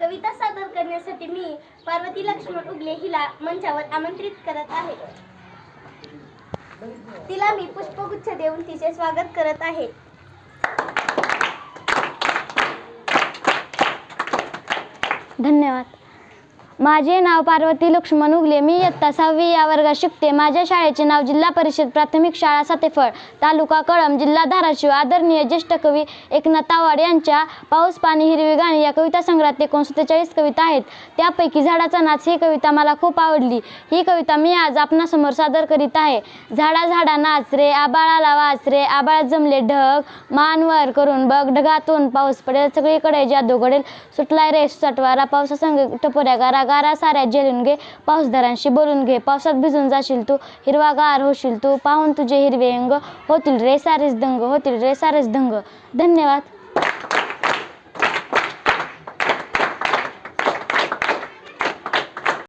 कविता सादर करण्यासाठी मी पार्वती लक्ष्मण उगले हिला मंचावर आमंत्रित करत आहे. तिला मी पुष्पगुच्छ देऊन तिचे स्वागत करत आहे. धन्यवाद. माझे नाव पार्वती लक्ष्मण उगले. मी इयत्ता सहावी या वर्गात शिकते. माझ्या शाळेचे नाव जिल्हा परिषद प्राथमिक शाळा सातेफळ तालुका कळम जिल्हा धाराशिव. आदरणीय ज्येष्ठ कवी एकनाथ तावाड यांच्या पाऊस पाणी हिरवी गाणी या कविता संग्रहात एकूण सत्तेचाळीस कविता आहेत. त्यापैकी झाडाचा नाच ही कविता मला खूप आवडली. ही कविता मी आज आपणासमोर सादर करीत आहे. झाडा झाडा नाच रे आबाळाला वाच रे. आबाळात जमले ढग मानवर करून बघ. ढगातून पाऊस पडेल सगळीकडे जादू घडेल. सुटलाय रे सटवारा पावसासंग टपोऱ्या गारा गारा साऱ्या झेलून घे पाऊसदारांशी बोलून घे. पावसात भिजून जाशील तू हिरवागार होशील तू. पाहून तुझे हिरवे अंग होतील रे सारेच दंग होतील रे सारेच दंग. धन्यवाद.